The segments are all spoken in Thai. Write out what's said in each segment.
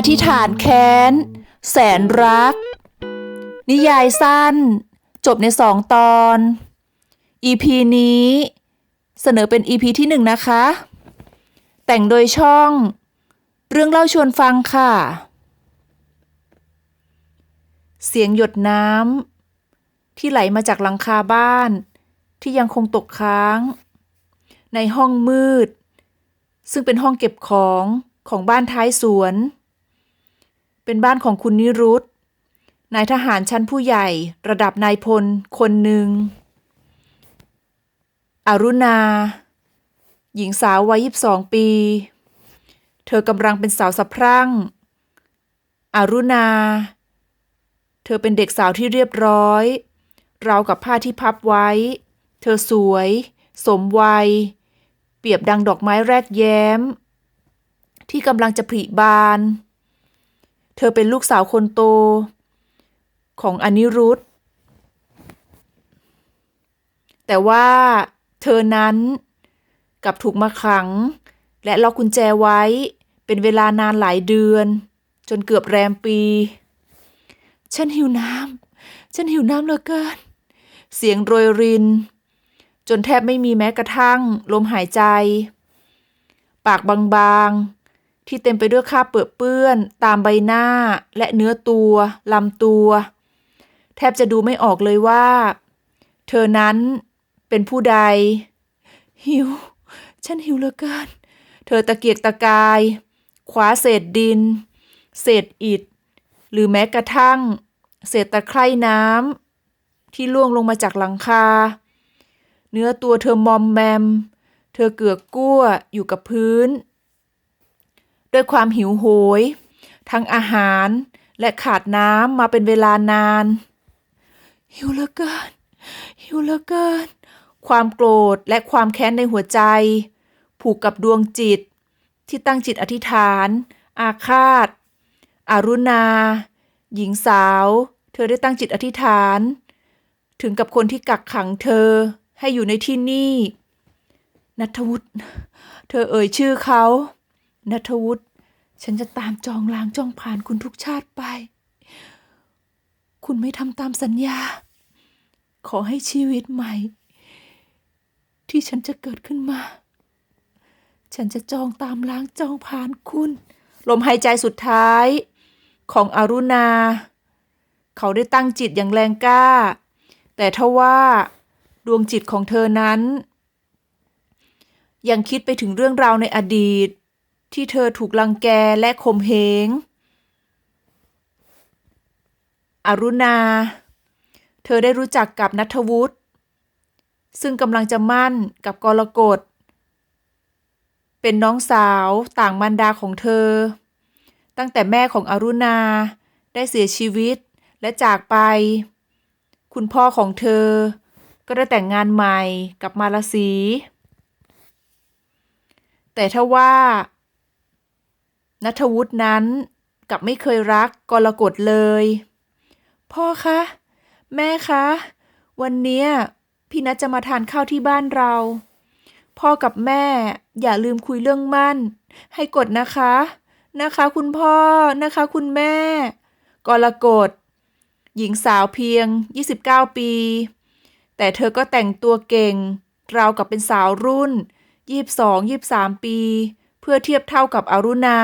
อธิษฐานแค้น แสนรัก นิยายสั้น จบในสองตอน EP นี้เสนอเป็น EP ที่หนึ่งนะคะ แต่งโดยช่อง เรื่องเล่าชวนฟังค่ะ เสียงหยดน้ำที่ไหลมาจากหลังคาบ้าน ที่ยังคงตกค้าง ในห้องมืด ซึ่งเป็นห้องเก็บของของบ้านท้ายสวน เป็นบ้านของคุณนิรุตนายทหารชั้นผู้ใหญ่ ระดับนายพล คนหนึ่ง อรุณา หญิงสาววัยยีบสองปี เธอกำลังเป็นสาวสะพรั่ง อรุณา เธอเป็นเด็กสาวที่เรียบร้อย ราวกับผ้าที่พับไว้ เธอสวย สมวัย เปรียบดังดอกไม้แรกแย้ม ที่กำลังจะผลิบาน เธอเป็นลูกสาวคนโต ของอนิรุธ แต่ว่าเธอนั้นกลับถูกมาขัง และล็อกกุญแจไว้เป็นเวลานานหลายเดือน จนเกือบแรมปี ฉันหิวน้ำ ฉันหิวน้ำเหลือเกิน เสียงโรยริน จนแทบไม่มีแม้กระทั่งลมหายใจ ปากบางๆ ที่เต็มไปด้วยคราบเปื้อนเปื้อน ตามใบหน้าและเนื้อตัวลำตัว แทบจะดูไม่ออกเลยว่า เธอนั้นเป็นผู้ใด หิว ฉันหิวเหลือเกิน เธอตะเกียกตะกายคว้าเศษดิน เศษอิฐ หรือแม้กระทั่ง เศษตะไคร่น้ำที่ล่วงลงมาจากหลังคา เนื้อตัวเธอมอมแมม เธอเกือกกั้วอยู่กับพื้น ด้วยความหิวโหย ทั้งอาหารและขาดน้ำมาเป็นเวลานาน หิวเหลือเกิน หิวเหลือเกิน ความโกรธและความแค้นในหัวใจ ผูกกับดวงจิต ที่ตั้งจิตอธิษฐาน อาฆาตอารุณา หญิงสาว เธอได้ตั้งจิตอธิษฐาน ถึงกับคนที่กักขังเธอให้อยู่ในที่นี่นัทวุฒิเธอเอ่ยชื่อเขา นัทวุฒิฉันจะตามจองล้างจองผ่านคุณทุกชาติไป คุณไม่ทำตามสัญญา ขอให้ชีวิตใหม่ ที่ฉันจะเกิดขึ้นมา ฉันจะจองตามล้างจองผ่านคุณ ลมหายใจสุดท้าย ของอรุณา เขาได้ตั้งจิตอย่างแรงกล้า แต่ทว่าดวงจิตของเธอนั้น ยังคิดไปถึงเรื่องราวในอดีต ที่เธอถูกลังแกและข่มเหง อรุณา เธอได้รู้จักกับนัทวุฒิ ซึ่งกำลังจะมั่นกับกรกฎ เป็นน้องสาวต่างมารดาของเธอ ตั้งแต่แม่ของอรุณาได้เสียชีวิตและจากไป คุณพ่อของเธอก็ได้แต่งงานใหม่กับมาลาสีแต่ถ้าว่า นัทวุฒินั้นกับไม่เคยรักกรกฎเลย พ่อคะ แม่คะ วันนี้พี่นัทจะมาทานข้าวที่บ้านเรา พ่อกับแม่อย่าลืมคุยเรื่องมั่น ให้กดนะคะ นะคะคุณพ่อนะคะคุณแม่ กรกฎหญิงสาวเพียง 29 ปี แต่เธอก็แต่งตัวเก่ง ราวกับเป็นสาวรุ่น 22 23 ปี พื่อเทียบเท่ากับอรุณา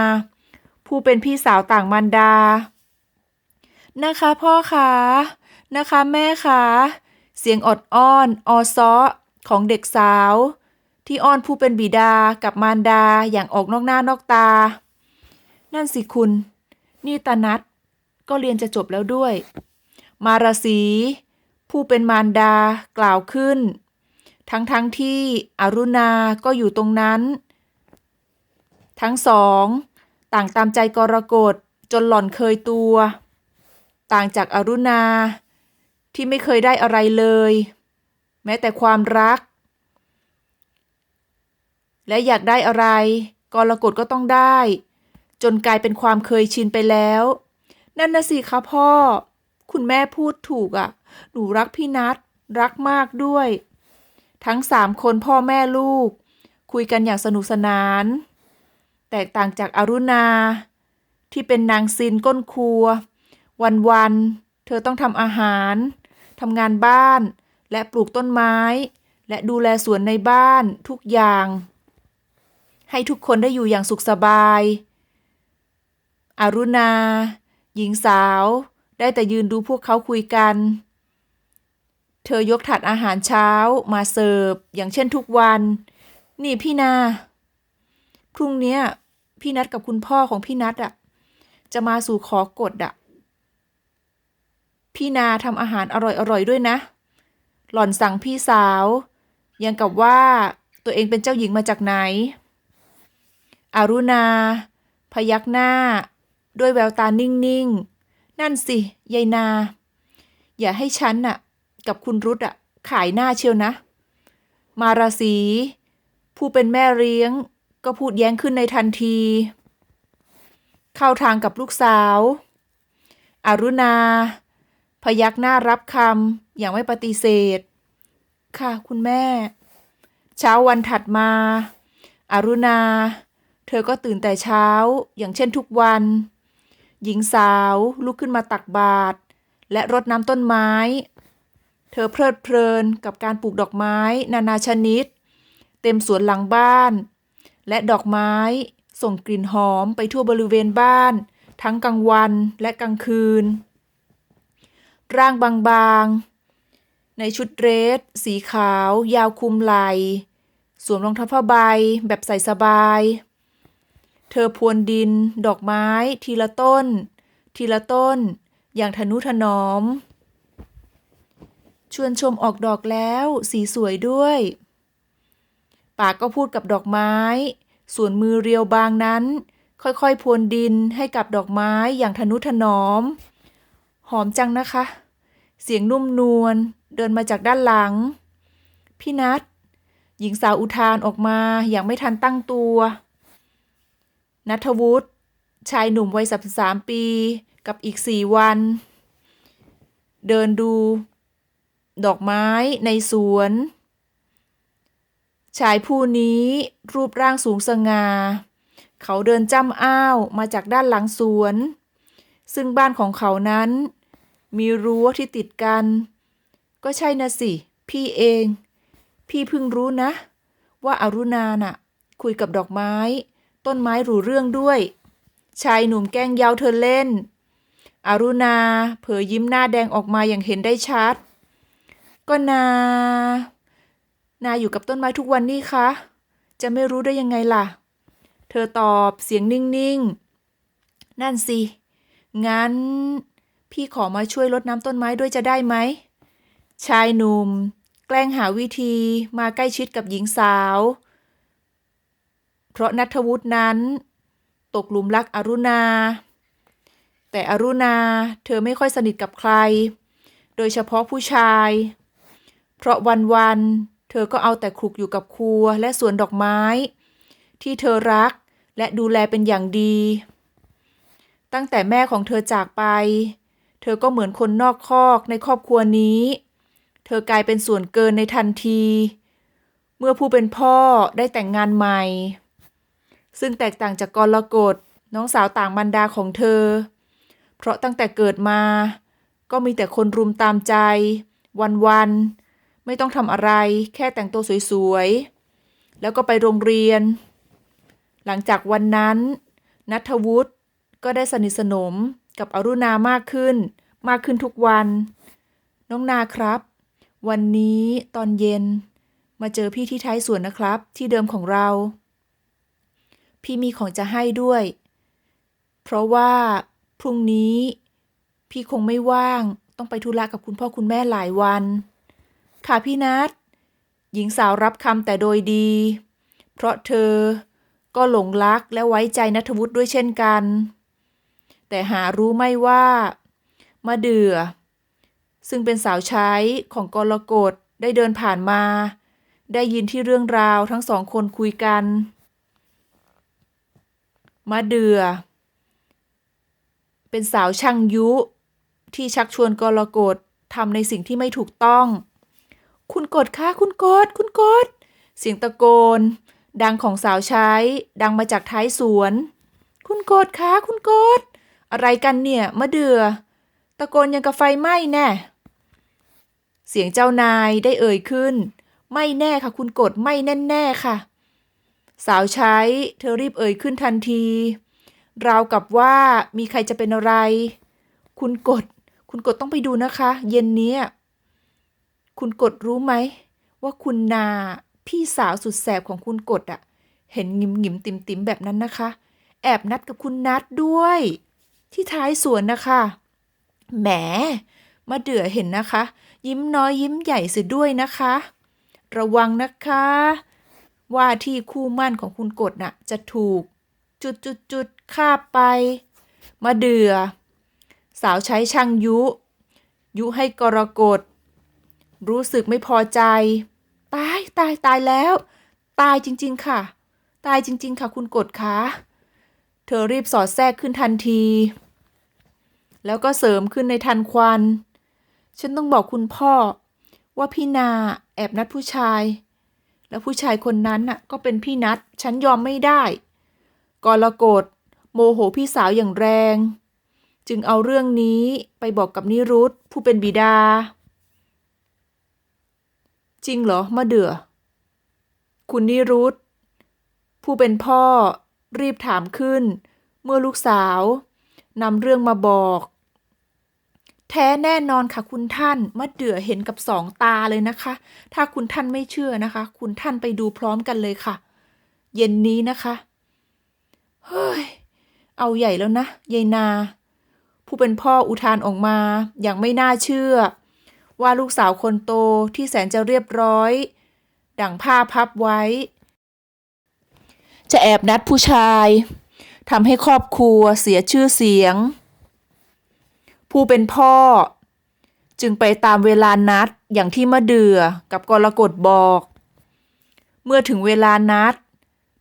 ผู้เป็นพี่สาวต่างมารดา นะคะพ่อคะนะคะแม่คะเสียงอดอ้อนออซ้อของเด็กสาว ที่อ้อนผู้เป็นบิดากับมารดาอย่างออกนอกหน้านอกตา นั่นสิคุณ นี่ตานัดก็เรียนจะจบแล้วด้วย มาราศีผู้เป็นมารดากล่าวขึ้น ทั้งทั้งที่อรุณาก็อยู่ตรงนั้น ทั้งสอง ต่างตามใจกรกฎจนหล่อนเคยตัว ต่างจากอรุณา ที่ไม่เคยได้อะไรเลย แม้แต่ความรัก และอยากได้อะไรกรกฎก็ต้องได้ จนกลายเป็นความเคยชินไปแล้ว นั่นนะสิคะพ่อ คุณแม่พูดถูกอะ่ะ หนูรักพี่นัทรักมากด้วย ทั้งสามคนพ่อแม่ลูก คุยกันอย่างสนุกสนาน แตกต่างจากอารุณา ที่เป็นนางซินก้นครัว วันๆเธอต้องทำอาหารทำงานบ้าน และปลูกต้นไม้ และดูแลสวนในบ้านทุกอย่าง ให้ทุกคนได้อยู่อย่างสุขสบายอารุณา หญิงสาว ได้แต่ยืนดูพวกเขาคุยกัน เธอยกถาดอาหารเช้ามาเสิร์ฟ อย่างเช่นทุกวัน นี่พี่นาพรุ่งเนี้ย พี่นัดกับคุณพ่อของพี่นัดอะจะมาสู่ขอกฎอะพี่นาทำอาหารอร่อยๆด้วยนะ หล่อนสั่งพี่สาว ยังกับว่าตัวเองเป็นเจ้าหญิงมาจากไหน อารุณา พยักหน้า ด้วยแววตานิ่งๆ นั่นสิยายนา อย่าให้ฉันน่ะ กับคุณรุตอะขายหน้าเชียวนะ มาราศีผู้เป็นแม่เลี้ยง ก็พูดแย้งขึ้นในทันที เข้าทางกับลูกสาวอารุณา พยักหน้ารับคำอย่างไม่ปฏิเสธ ค่ะคุณแม่ เช้าวันถัดมาอารุณา เธอก็ตื่นแต่เช้าอย่างเช่นทุกวัน หญิงสาวลุกขึ้นมาตักบาตรและรดน้ำต้นไม้ เธอเพลิดเพลินกับการปลูกดอกไม้ นานาชนิด เต็มสวนหลังบ้าน และดอกไม้ ส่งกลิ่นหอมไปทั่วบริเวณบ้าน ทั้งกลางวันและกลางคืน ร่างบางๆ ในชุดเดรส สีขาว ยาวคลุมไหล่สวมรองเท้าผ้าใบแบบใส่สบาย เธอพรวนดิน ดอกไม้ ทีละต้น ทีละต้น อย่างทนุถนอม ชวนชมออกดอกแล้ว สีสวยด้วย ปากก็พูดกับดอกไม้ ส่วนมือเรียวบางนั้น ค่อยๆพรวนดินให้กับดอกไม้อย่างทนุถนอม หอมจังนะคะ เสียงนุ่มนวลเดินมาจากด้านหลัง พี่นัทหญิงสาวอุทานออกมาอย่างไม่ทันตั้งตัว นัทวุฒิชายหนุ่มวัยสัสามปีกับอีกสี่วัน เดินดู ดอกไม้ในสวน ชายผู้นี้รูปร่างสูงสง่า เขาเดินจ้ำอ้าวมาจากด้านหลังสวน ซึ่งบ้านของเขานั้น มีรั้วที่ติดกัน ก็ใช่นะสิ พี่เอง พี่เพิ่งรู้นะ ว่าอารุณาน่ะ คุยกับดอกไม้ ต้นไม้รู้เรื่องด้วย ชายหนุ่มแกล้งเย้าเธอเล่นอารุณาเผยยิ้มหน้าแดงออกมาอย่างเห็นได้ชัด ก็นา นาอยู่กับต้นไม้ทุกวันนี่คะ จะไม่รู้ได้ยังไงล่ะ เธอตอบเสียงนิ่งๆ นั่นสิ งั้น พี่ขอมาช่วยรดน้ำต้นไม้ด้วยจะได้ไหม ชายหนุ่ม แกล้งหาวิธีมาใกล้ชิดกับหญิงสาว เพราะนัทวุฒินั้น ตกหลุมรักอรุณา แต่อรุณาเธอไม่ค่อยสนิทกับใคร โดยเฉพาะผู้ชาย เพราะวันๆเธอก็เอาแต่คลุกอยู่กับครัวและสวนดอกไม้ ที่เธอรักและดูแลเป็นอย่างดี ตั้งแต่แม่ของเธอจากไป เธอก็เหมือนคนนอกคอกในครอบครัวนี้ เธอกลายเป็นส่วนเกินในทันที เมื่อผู้เป็นพ่อได้แต่งงานใหม่ ซึ่งแตกต่างจากกรกฎน้องสาวต่างบรรดาของเธอ เพราะตั้งแต่เกิดมา ก็มีแต่คนรุมตามใจ วันๆ ไม่ต้องทำอะไร แค่แต่งตัวสวยๆ แล้วก็ไปโรงเรียน หลังจากวันนั้น นัทวุฒิก็ได้สนิทสนมกับอรุณามากขึ้น มากขึ้นทุกวัน น้องนาครับ วันนี้ตอนเย็น มาเจอพี่ที่ท้ายสวนนะครับ ที่เดิมของเรา พี่มีของจะให้ด้วย เพราะว่าพรุ่งนี้ พี่คงไม่ว่างต้องไปธุระกับคุณพ่อคุณแม่หลายวัน ค่ะพี่นัทหญิงสาวรับคำแต่โดยดี เพราะเธอก็หลงรักและไว้ใจนัทวุฒิด้วยเช่นกัน แต่หารู้ไม่ว่ามาเดือ ซึ่งเป็นสาวใช้ของกรกฎได้เดินผ่านมา ได้ยินที่เรื่องราวทั้งสองคนคุยกันมาเดือ เป็นสาวช่างยุที่ชักชวนกรกฎทำในสิ่งที่ไม่ถูกต้อง คุณกดคะคุณกด คุณกด เสียงตะโกน ดังของสาวใช้ ดังมาจากท้ายสวน คุณกดคะคุณกด อะไรกันเนี่ยมะเดือ ตะโกนยังกับไฟไหม้แน่ เสียงเจ้านายได้เอ่ยขึ้น ไม่แน่ค่ะ คุณกดไม่แน่แน่ค่ะ สาวใช้เธอรีบเอ่ยขึ้นทันที ราวกับว่ามีใครจะเป็นอะไร คุณกด คุณกดต้องไปดูนะคะ เย็นนี้ คุณกดรู้ไหม ว่าคุณนาพี่สาวสุดแสบของคุณกดอะเห็นหงิมหงิมติมติมแบบนั้นนะคะ แอบนัดกับคุณนัดด้วย ที่ท้ายสวนนะคะ แหม มาเดือเห็นนะคะ ยิ้มน้อยยิ้มใหญ่เสียด้วยนะคะ ระวังนะคะ ว่าที่คู่มั่นของคุณกดน่ะ จะถูก จุดจุดจุดฆ่าไป มาเดือ สาวใช้ช่างยุ ยุให้กรกฎ รู้สึกไม่พอใจ ตายตายตายแล้ว ตายจริง ๆ ค่ะ ตายจริง ๆ ค่ะ คุณกดคะเธอรีบสอดแทรกขึ้นทันที แล้วก็เสริมขึ้นในทันควัน ฉันต้องบอกคุณพ่อ ว่าพี่นาแอบนัดผู้ชาย แล้วผู้ชายคนนั้นน่ะก็เป็นพี่นัด ฉันยอมไม่ได้กรกฎโมโหพี่สาวอย่างแรง จึงเอาเรื่องนี้ไปบอกกับนิรุธผู้เป็นบิดา จริงเหรอมาเดือคุณนิรุธผู้เป็นพ่อรีบถามขึ้น เมื่อลูกสาวนำเรื่องมาบอก แท้แน่นอนค่ะคุณท่านมะเดื่อเห็นกับสองตาเลยนะคะ ถ้าคุณท่านไม่เชื่อนะคะ คุณท่านไปดูพร้อมกันเลยค่ะ เย็นนี้นะคะ เฮ้ย เอาใหญ่แล้วนะยายนา ผู้เป็นพ่ออุทานออกมาอย่างไม่น่าเชื่อ ว่าลูกสาวคนโตที่แสนจะเรียบร้อย ดั่งผ้าพับไว้ จะแอบนัดผู้ชายทำให้ครอบครัวเสียชื่อเสียง ผู้เป็นพ่อ จึงไปตามเวลานัดอย่างที่มะเดือกับกรกฎบอก เมื่อถึงเวลานัด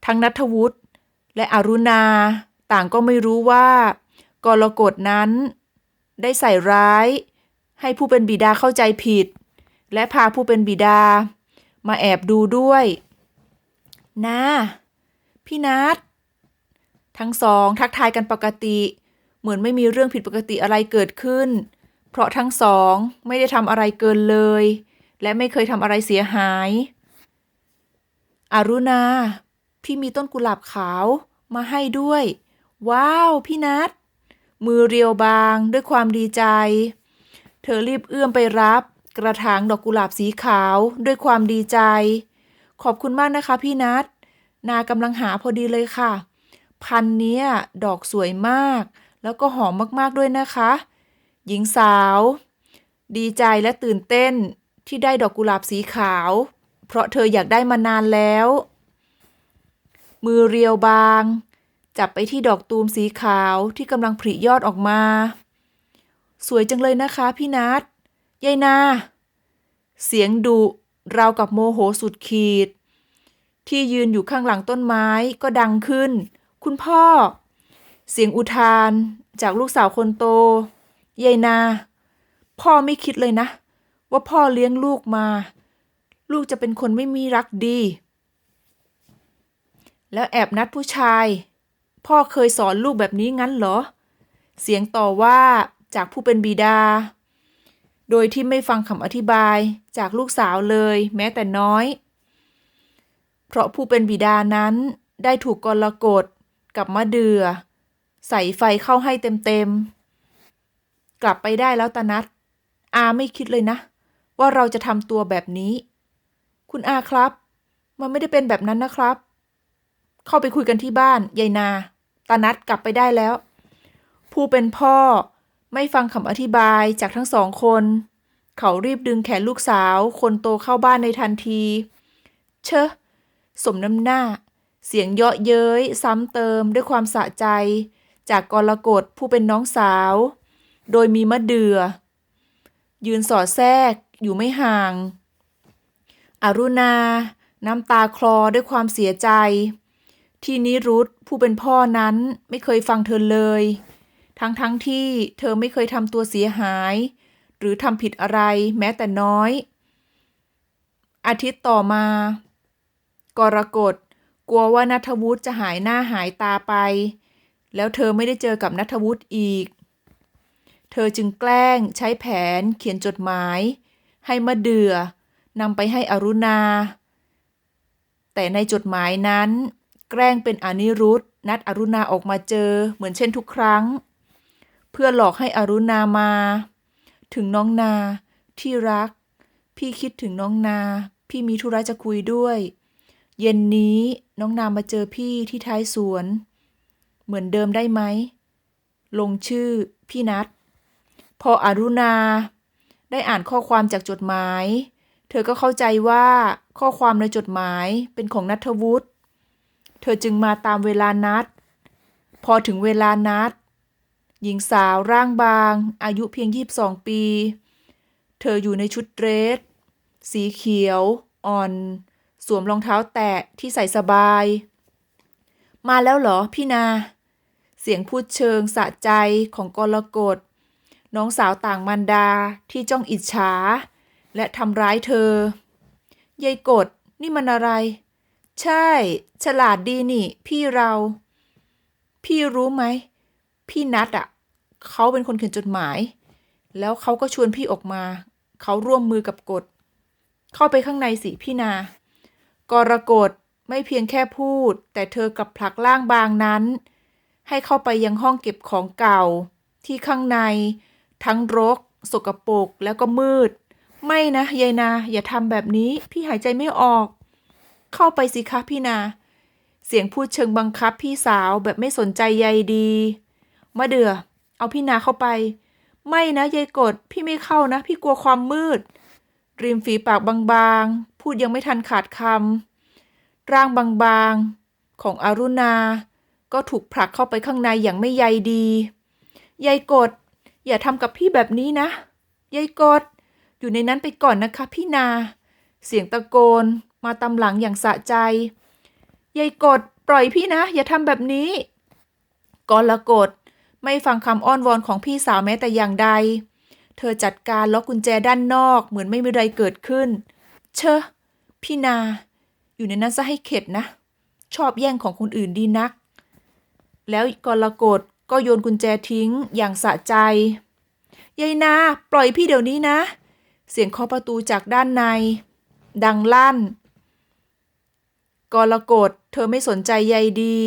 ทั้งนัทวุฒิและอรุณาต่างก็ไม่รู้ว่า กรกฎนั้น ได้ใส่ร้าย ให้ผู้เป็นบิดาเข้าใจผิด และพาผู้เป็นบิดา มาแอบดูด้วยนาพี่นัททั้งสองทักทายกันปกติ เหมือนไม่มีเรื่องผิดปกติอะไรเกิดขึ้น เพราะทั้งสองไม่ได้ทำอะไรเกินเลย และไม่เคยทำอะไรเสียหาย อารุณา พี่มีต้นกุหลาบขาวมาให้ด้วย ว้าว พี่นัทมือเรียวบางด้วยความดีใจ เธอรีบเอื้อมไปรับ กระถางดอกกุหลาบสีขาวด้วยความดีใจ ขอบคุณมากนะคะพี่นัทนากำลังหาพอดีเลยค่ะ พันเนี้ยดอกสวยมาก แล้วก็หอมมากๆด้วยนะคะ หญิงสาว ดีใจและตื่นเต้นที่ได้ดอกกุหลาบสีขาว เพราะเธออยากได้มานานแล้ว มือเรียวบาง จับไปที่ดอกตูมสีขาวที่กำลังผลิยอดออกมา สวยจังเลยนะคะพี่นัทยายนา เสียงดุราวกับโมโหสุดขีด ที่ยืนอยู่ข้างหลังต้นไม้ก็ดังขึ้น คุณพ่อ เสียงอุทานจากลูกสาวคนโตยายนา พ่อไม่คิดเลยนะ ว่าพ่อเลี้ยงลูกมา ลูกจะเป็นคนไม่มีรักดี แล้วแอบนัดผู้ชาย พ่อเคยสอนลูกแบบนี้งั้นเหรอ เสียงต่อว่า จากผู้เป็นบิดา โดยที่ไม่ฟังคำอธิบายจากลูกสาวเลยแม้แต่น้อย เพราะผู้เป็นบิดานั้นได้ถูกกรกฎกับมะเดือ ใส่ไฟเข้าให้เต็มๆ กลับไปได้แล้วตานัดอาไม่คิดเลยนะ ว่าเราจะทำตัวแบบนี้ คุณอาครับ มันไม่ได้เป็นแบบนั้นนะครับ เข้าไปคุยกันที่บ้านยายนาตานัดกลับไปได้แล้ว ผู้เป็นพ่อ ไม่ฟังคำอธิบายจากทั้งสองคน เขารีบดึงแขนลูกสาว คนโตเข้าบ้านในทันที เชอะสมน้ำหน้า เสียงเยาะเย้ย ซ้ำเติมด้วยความสะใจ จากกรกฎผู้เป็นน้องสาว โดยมีมะเดือยืนสอดแทรกอยู่ไม่ห่าง อารุณา น้ำตาคลอด้วยความเสียใจ ที่นิรุธผู้เป็นพ่อนั้นไม่เคยฟังเธอเลย ทั้งทั้งที่เธอไม่เคยทำตัวเสียหาย หรือทำผิดอะไรแม้แต่น้อย อาทิตย์ต่อมา กรกฎกลัวว่านัทวุฒิจะหายหน้าหายตาไป แล้วเธอไม่ได้เจอกับนัทวุฒิอีก เธอจึงแกล้งใช้แผนเขียนจดหมาย ให้มะเดือนำไปให้อรุณา แต่ในจดหมายนั้น แกล้งเป็นอนิรุธนัดอรุณาออกมาเจอเหมือนเช่นทุกครั้ง เพื่อหลอกให้อรุณามา ถึงน้องนา ที่รัก พี่คิดถึงน้องนา พี่มีธุระจะคุยด้วย เย็นนี้น้องนามาเจอพี่ที่ท้ายสวน เหมือนเดิมได้ไหม ลงชื่อพี่นัด พออรุณา ได้อ่านข้อความจากจดหมาย เธอก็เข้าใจว่าข้อความในจดหมายเป็นของนัทวุฒิ เธอจึงมาตามเวลานัด พอถึงเวลานัด หญิงสาวร่างบาง อายุเพียง 22 ปี เธออยู่ในชุดเดรส สีเขียว อ่อน สวมรองเท้าแตะที่ใส่สบาย มาแล้วเหรอพี่นา เสียงพูดเชิงสะใจของกรกฎน้องสาวต่างมารดาที่จ้องอิจฉา และทำร้ายเธอยายกดนี่มันอะไร ใช่ ฉลาดดีนี่ พี่เรา พี่รู้ไหม พี่นัดอะ เขาเป็นคนเขียนจดหมาย แล้วเขาก็ชวนพี่ออกมา เขาร่วมมือกับกฎ เข้าไปข้างในสิพี่นากรกฎไม่เพียงแค่พูด แต่เธอกลับผลักร่างบางนั้น ให้เข้าไปยังห้องเก็บของเก่า ที่ข้างใน ทั้งรก สกปรกแล้วก็มืด ไม่นะยายนา อย่าทำแบบนี้ พี่หายใจไม่ออก เข้าไปสิคะพี่นา เสียงพูดเชิงบังคับพี่สาวแบบไม่สนใจใยดีมาเดือ เอาพี่นาเข้าไป ไม่นะยายกด พี่ไม่เข้านะ พี่กลัวความมืด ริมฝีปากบางๆ พูดยังไม่ทันขาดคำร่างบางๆ ของอรุณา ก็ถูกผลักเข้าไปข้างในอย่างไม่ใยดียายกด อย่าทำกับพี่แบบนี้นะยายกด อยู่ในนั้นไปก่อนนะคะ พี่นา เสียงตะโกน มาตำหลังอย่างสะใจยายกด ปล่อยพี่นะ อย่าทำแบบนี้กรกฎ ไม่ฟังคำอ้อนวอนของพี่สาวแม้แต่อย่างใด เธอจัดการล็อกกุญแจด้านนอกเหมือนไม่มีอะไรเกิดขึ้น เชอะพี่นา อยู่ในนั้นซะให้เข็ดนะ ชอบแย่งของคนอื่นดีนัก แล้วกรกฎก็โยนกุญแจทิ้งอย่างสะใจ ยายนา ปล่อยพี่เดี๋ยวนี้นะ เสียงเคาะประตูจากด้านใน ดังลั่น กรกฎเธอไม่สนใจใยดี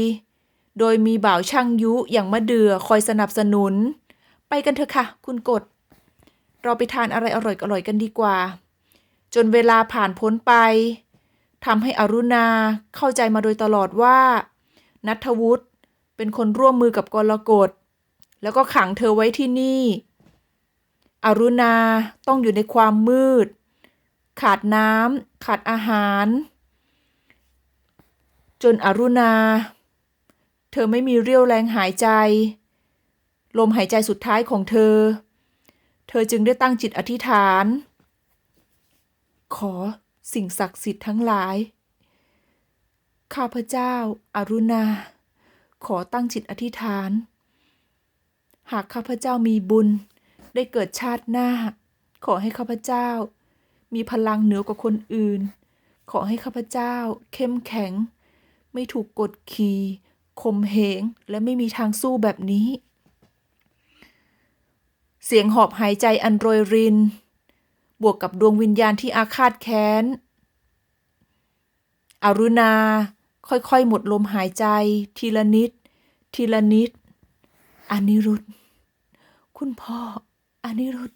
โดยมีบ่าวช่างยุอย่างมะเดือคอยสนับสนุน ไปกันเถอะค่ะ คุณกฎเราไปทานอะไรอร่อยๆกันดีกว่า จนเวลาผ่านพ้นไปทำให้อรุณาเข้าใจมาโดยตลอดว่า นัทวุฒิเป็นคนร่วมมือกับกรกฎแล้วก็ขังเธอไว้ที่นี่ อรุณาต้องอยู่ในความมืด ขาดน้ำขาดอาหาร จนอรุณา ธอไม่มีเรี่ยวแรงหายใจ ลมหายใจสุดท้ายของเธอ เธอจึงได้ตั้งจิตอธิษฐาน ขอสิ่งศักดิ์สิทธิ์ทั้งหลาย ข้าพเจ้าอารุณา ขอตั้งจิตอธิษฐาน หากข้าพเจ้ามีบุญได้เกิดชาติหน้า ขอให้ข้าพเจ้า มีพลังเหนือกว่าคนอื่น ขอให้ข้าพเจ้าเข้มแข็ง ไม่ถูกกดขี่ ข่มเหงและไม่มีทางสู้แบบนี้ เสียงหอบหายใจอันโรยริน บวกกับดวงวิญญาณที่อาฆาตแค้น อรุณาค่อยๆ หมดลมหายใจ ทีละนิด ทีละนิดอานิรุธคุณพ่ออานิรุธ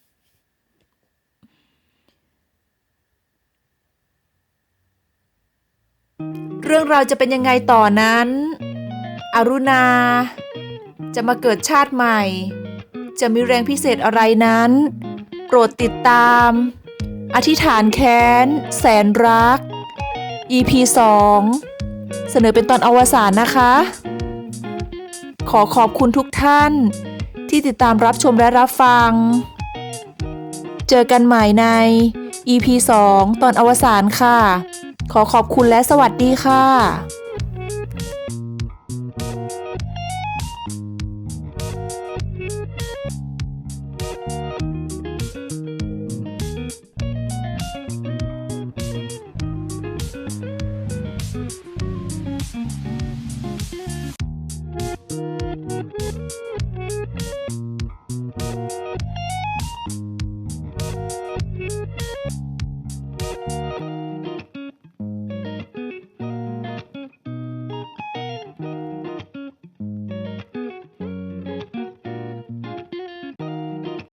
เรื่องราวจะเป็นยังไงต่อนั้น อรุณา จะมาเกิดชาติใหม่ จะมีแรงพิเศษอะไรนั้น โปรดติดตาม อธิษฐานแค้น แสนรัก EP 2 เสนอเป็นตอนอวสานนะคะ ขอขอบคุณทุกท่าน ที่ติดตามรับชมและรับฟัง เจอกันใหม่ใน EP 2 ตอนอวสานค่ะ ขอขอบคุณและสวัสดีค่ะ